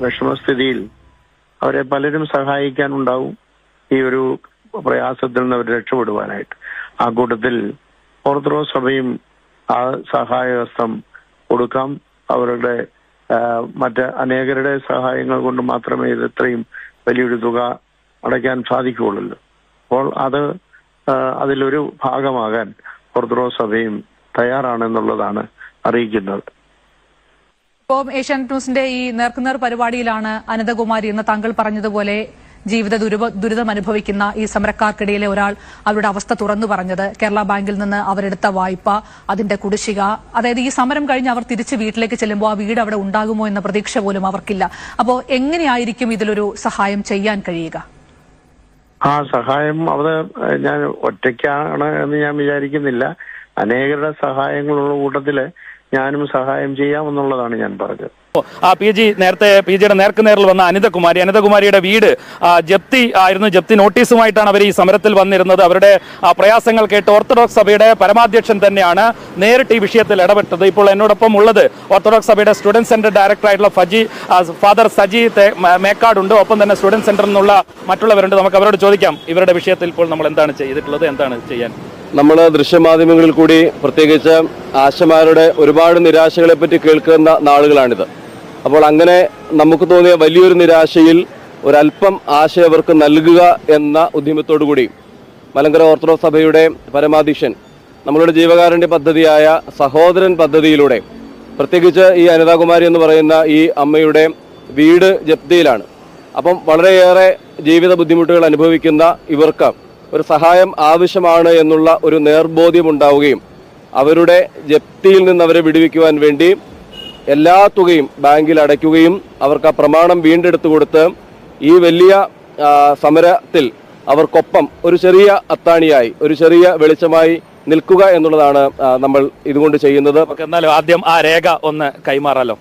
വിഷമസ്ഥിതിയിൽ അവരെ പലരും സഹായിക്കാനുണ്ടാവും ഈ ഒരു പ്രയാസത്തിൽ നിന്ന് അവർ രക്ഷപ്പെടുവാനായിട്ട്. ആ കൂട്ടത്തിൽ ഓർത്തഡോക്സ് സഭയും ആ സഹായഹസ്തം കൊടുക്കാം. അവരുടെ മറ്റ് അനേകരുടെ സഹായങ്ങൾ കൊണ്ട് മാത്രമേ ഇത് ഇത്രയും വലിയൊരു തുക അടയ്ക്കാൻ സാധിക്കുകയുള്ളൂ. അപ്പോൾ അത് അതിലൊരു ഭാഗമാകാൻ ഓർത്തഡോക്സ് സഭയും തയ്യാറാണെന്നുള്ളതാണ് അറിയിക്കുന്നത്. ഇപ്പോൾ ഏഷ്യാനെറ്റ് ന്യൂസിന്റെ ഈ നേർക്കുനേർ പരിപാടിയിലാണ് അനന്തകുമാരി എന്ന് താങ്കൾ പറഞ്ഞതുപോലെ ജീവിത ദുരിതം അനുഭവിക്കുന്ന ഈ സമരക്കാർക്കിടയിലെ ഒരാൾ അവരുടെ അവസ്ഥ തുറന്നു പറഞ്ഞത്. കേരള ബാങ്കിൽ നിന്ന് അവരെടുത്ത വായ്പ അതിന്റെ കുടിശ്ശിക. അതായത് ഈ സമരം കഴിഞ്ഞ് അവർ തിരിച്ച് വീട്ടിലേക്ക് ചെല്ലുമ്പോൾ ആ വീട് അവിടെ ഉണ്ടാകുമോ എന്ന പ്രതീക്ഷ പോലും അവർക്കില്ല. അപ്പോൾ എങ്ങനെയായിരിക്കും ഇതിലൊരു സഹായം ചെയ്യാൻ കഴിയുക? ആ സഹായം അവർ ഞാൻ ഒറ്റയ്ക്കാണ് എന്ന് ഞാൻ വിചാരിക്കുന്നില്ല. അനേകരുടെ സഹായങ്ങളുള്ള കൂട്ടത്തിൽ ഞാനും സഹായം ചെയ്യാമെന്നുള്ളതാണ് ഞാൻ പറഞ്ഞത്. ആ പി ജി നേരത്തെ പി ജിയുടെ നേർക്കുനേറിൽ വന്ന അനിതകുമാരി. അനിതകുമാരിയുടെ വീട് ജപ്തി ആയിരുന്നു ജപ്തി നോട്ടീസുമായിട്ടാണ് അവർ ഈ സമരത്തിൽ വന്നിരുന്നത്. അവരുടെ പ്രയാസങ്ങൾ കേട്ട് ഓർത്തഡോക്സ് സഭയുടെ പരമാധ്യക്ഷൻ തന്നെയാണ് നേരിട്ട് ഈ വിഷയത്തിൽ ഇടപെട്ടത്. ഇപ്പോൾ എന്നോടൊപ്പം ഉള്ളത് ഓർത്തഡോക്സ് സഭയുടെ സ്റ്റുഡന്റ് സെന്റർ ഡയറക്ടറായിട്ടുള്ള ഫജി ഫാദർ സജി മേക്കാടുണ്ട് ഒപ്പം തന്നെ സ്റ്റുഡന്റ് സെന്ററിൽ നിന്നുള്ള മറ്റുള്ളവരുണ്ട്. നമുക്ക് അവരോട് ചോദിക്കാം ഇവരുടെ വിഷയത്തിൽ ഇപ്പോൾ നമ്മൾ എന്താണ് ചെയ്തിട്ടുള്ളത് എന്താണ് ചെയ്യാൻ നമ്മൾ ദൃശ്യമാധ്യമങ്ങളിൽ കൂടി പ്രത്യേകിച്ച് ആശമാരുടെ ഒരുപാട് നിരാശകളെ പറ്റി കേൾക്കുന്ന നാളുകളാണിത്. അപ്പോൾ അങ്ങനെ നമുക്ക് തോന്നിയ വലിയൊരു നിരാശയിൽ ഒരല്പം ആശ അവർക്ക് നൽകുക എന്ന ഉദ്യമത്തോടു കൂടി മലങ്കര ഓർത്തഡോക്സ് സഭയുടെ പരമാധീശൻ നമ്മളുടെ ജീവകാരുണ്യ പദ്ധതിയായ സഹോദരൻ പദ്ധതിയിലൂടെ പ്രത്യേകിച്ച് ഈ അനിതാകുമാരി എന്ന് പറയുന്ന ഈ അമ്മയുടെ വീട് ജപ്തിയിലാണ്. അപ്പം വളരെയേറെ ജീവിത ബുദ്ധിമുട്ടുകൾ അനുഭവിക്കുന്ന ഇവർക്ക് ഒരു സഹായം ആവശ്യമാണ് എന്നുള്ള ഒരു നേർബോധ്യം ഉണ്ടാവുകയും അവരുടെ ജപ്തിയിൽ നിന്ന് അവരെ വിടുവിക്കുവാൻ വേണ്ടി എല്ലാ തുകയും ബാങ്കിൽ അടയ്ക്കുകയും അവർക്ക് ആ പ്രമാണം വീണ്ടെടുത്തു കൊടുത്ത് ഈ വലിയ സമരത്തിൽ അവർക്കൊപ്പം ഒരു ചെറിയ അത്താണിയായി ഒരു ചെറിയ വെളിച്ചമായി നിൽക്കുക എന്നുള്ളതാണ് നമ്മൾ ഇതുകൊണ്ട് ചെയ്യുന്നത്. എന്നാലും ആദ്യം ആ രേഖ ഒന്ന് കൈമാറാലോ?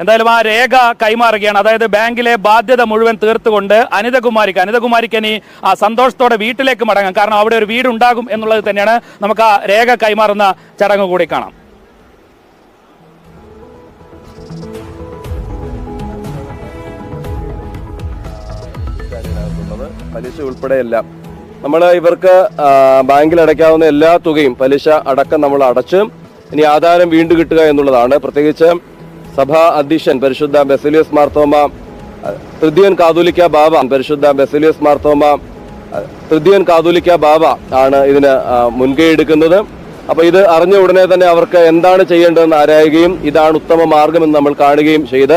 എന്തായാലും ആ രേഖ കൈമാറുകയാണ്. അതായത് ബാങ്കിലെ ബാധ്യത മുഴുവൻ തീർത്തുകൊണ്ട് അനിതകുമാരിക്ക് അനിതകുമാരിക്ക് ഇനി ആ സന്തോഷത്തോടെ വീട്ടിലേക്ക് മടങ്ങാം. കാരണം അവിടെ ഒരു വീടുണ്ടാകും എന്നുള്ളത് തന്നെയാണ് നമുക്ക് ആ രേഖ കൈമാറുന്ന ചടങ്ങ് കൂടി കാണാം. പലിശ ഉൾപ്പെടെയെല്ലാം നമ്മൾ ഇവർക്ക് ബാങ്കിൽ അടയ്ക്കാവുന്ന എല്ലാ തുകയും പലിശ അടക്കം നമ്മൾ അടച്ച് ഇനി ആധാരം വീണ്ടും കിട്ടുക എന്നുള്ളതാണ്. പ്രത്യേകിച്ച് സഭാ അധ്യക്ഷൻ പരിശുദ്ധ ബെസിലിയസ് മാർത്തോമ തൃതീയൻ കാതോലിക്ക ബാബ പരിശുദ്ധ ബെസിലിയസ് മാർത്തോമ തൃതീയൻ കാതോലിക്ക ബാബ ആണ് ഇതിന് മുൻകൈ എടുക്കുന്നത്. അപ്പൊ ഇത് അറിഞ്ഞ ഉടനെ തന്നെ അവർക്ക് എന്താണ് ചെയ്യേണ്ടതെന്ന് ആരായുകയും ഇതാണ് ഉത്തമ മാർഗമെന്ന് നമ്മൾ കാണുകയും ചെയ്ത്